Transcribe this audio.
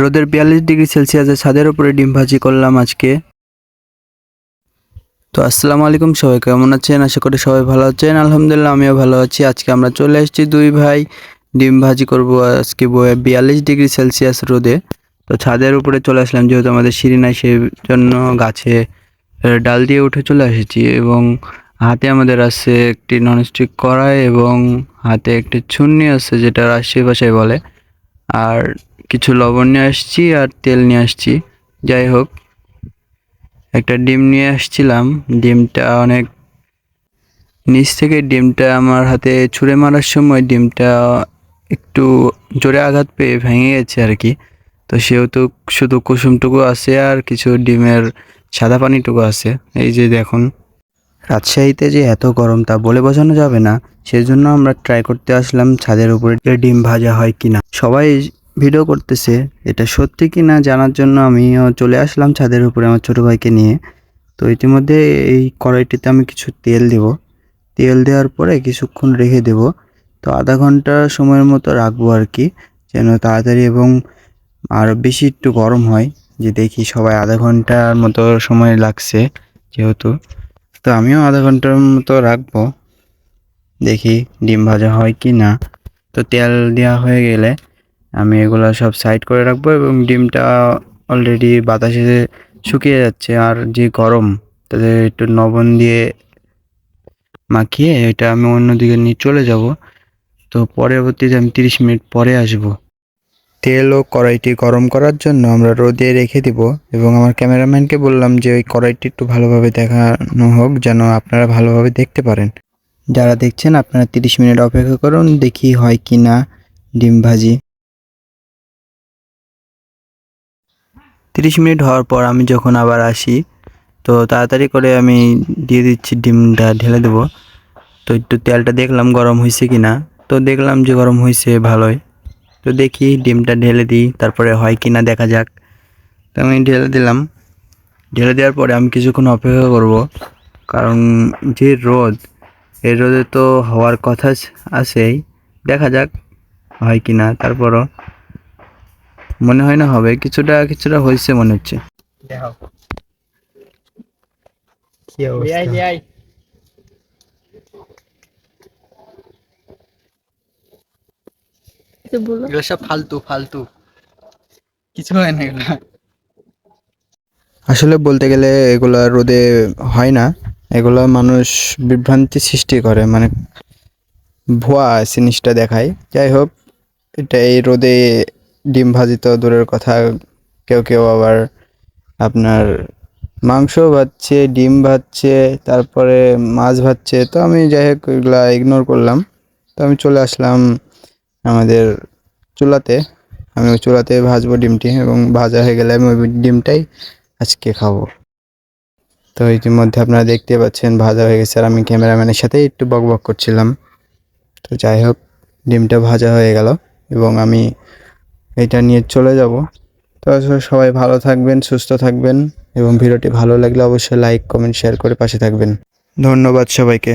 রোদের বিয়াল্লিশ ডিগ্রি সেলসিয়াসে ছাদের উপরে ডিম ভাজি করলাম আজকে। তো আসসালামু আলাইকুম সবাই, কেমন আছেন? আশা করি সবাই ভালো আছেন। আলহামদুলিল্লাহ, আমিও ভালো আছি। আজকে আমরা চলে এসেছি দুই ভাই, ডিম ভাজি করব আজকে বিয়াল্লিশ ডিগ্রি সেলসিয়াস রোদে। তো ছাদের উপরে চলে আসলাম, যেহেতু আমাদের সিঁড়ি নাই সেই জন্য গাছে ডাল দিয়ে উঠে চলে এসেছি এবং হাতে আমাদের আছে একটি ননস্টিক কড়াই এবং হাতে একটি ছুন্নি আছে যেটা রাজশাহী ভাষায় বলে। আর কিছু লবণ নিয়ে আসছি আর তেল নিয়ে আসছি। যাই হোক, একটা ডিম নিয়ে আসছিলাম। ডিমটা অনেক নিচ থেকে ডিমটা আমার হাতে ছুঁড়ে মারার সময় ডিমটা একটু জোরে আঘাত পেয়ে ভেঙে গেছে আর কি। তো সেহেতু শুধু কুসুমটুকু আছে আর কিছু ডিমের সাদা পানিটুকু আছে। এই যে দেখুন, রাজশাহীতে যে এত গরম তা বলে বোঝানো যাবে না। সেজন্য আমরা ট্রাই করতে আসলাম ছাদের উপরে ডিম ভাজা হয় কিনা। সবাই ভিডিও করতেছে, এটা সত্যি কি না জানার জন্য আমিও চলে আসলাম ছাদের উপরে আমার ছোটো ভাইকে নিয়ে। তো ইতিমধ্যে এই কড়াইটিতে আমি কিছু তেল দেব। তেল দেওয়ার পরে কিছুক্ষণ রেখে দেব। তো আধা ঘণ্টা সময়ের মতো রাখব আর কি, যেন তাড়াতাড়ি এবং আর বেশি একটু গরম হয়, যে দেখি সবাই আধা ঘণ্টার মতো সময় লাগছে যেহেতু। তো আমিও আধা ঘণ্টার মতো রাখব, দেখি ডিম ভাজা হয় কি না তো তেল দেওয়া হয়ে গেলে আমি এগুলো সব সাইড করে রাখব এবং ডিমটা অলরেডি বাতাসে শুকিয়ে যাচ্ছে। আর যে গরম, তাতে একটু লবণ দিয়ে মাখিয়ে এটা আমি অন্যদিকে নিয়ে চলে যাব। তো পরবর্তীতে আমি তিরিশ মিনিট পরে আসব। তেল ও কড়াইটি গরম করার জন্য আমরা রোদে রেখে দিব এবং আমার ক্যামেরাম্যানকে বললাম যে ওই কড়াইটি একটু ভালোভাবে দেখানো হোক যেন আপনারা ভালোভাবে দেখতে পারেন। যারা দেখছেন, আপনারা তিরিশ মিনিট অপেক্ষা করুন, দেখি হয় কি না ডিম ভাজি। তিরিশ মিনিট হওয়ার পর আমি যখন আবার আসি, তো তাড়াতাড়ি করে আমি দিয়ে দিচ্ছি ডিমটা, ঢেলে দেবো। তো একটু তেলটা দেখলাম গরম হয়েছে কি না তো দেখলাম যে গরম হয়েছে ভালোই। তো দেখি ডিমটা ঢেলে দিই, তারপরে হয় কি না দেখা যাক। তো আমি ঢেলে দিলাম। ঢেলে দেওয়ার পরে আমি কিছুক্ষণ অপেক্ষা করব, কারণ যে রোদ, এই রোদে তো হওয়ার কথা আছেই। দেখা যাক হয় কি না তারপরও মনে হয় না হবে কিছুটা কিছুটা হয়েছে মনে হচ্ছে। সব ফালতু ফালতু। কিছু হয় না এগুলো। আসলে বলতে গেলে এগুলো রোদে হয় না। এগুলো মানুষ বিভ্রান্তি সৃষ্টি করে মানে ভুয়া জিনিসটা দেখায়। যাই হোক এটা এই রোদে ডিম ভাজি তো দূরের কথা, কেউ কেউ আবার আপনার মাংস ভাজছে, ডিম ভাজছে, তারপরে মাছ ভাজছে। তো আমি যাই হোক, এগুলা ইগনোর করলাম। তো আমি চলে আসলাম আমাদের চুলাতে। আমি ওই চুলাতে ভাজবো ডিমটি এবং ভাজা হয়ে গেলে আমি ওই ডিমটাই আজকে খাব। তো ইতিমধ্যে আপনারা দেখতে পাচ্ছেন, ভাজা হয়ে গেছে। আর আমি ক্যামেরাম্যানের সাথে একটু বক বক করছিলাম। তো যাই হোক, ডিমটা ভাজা হয়ে গেল এবং আমি এটা নিয়ে চলে যাব। তো আসলে সবাই ভালো থাকবেন, সুস্থ থাকবেন এবং ভিডিওটি ভালো লাগলে অবশ্যই লাইক কমেন্ট শেয়ার করে পাশে থাকবেন। ধন্যবাদ সবাইকে।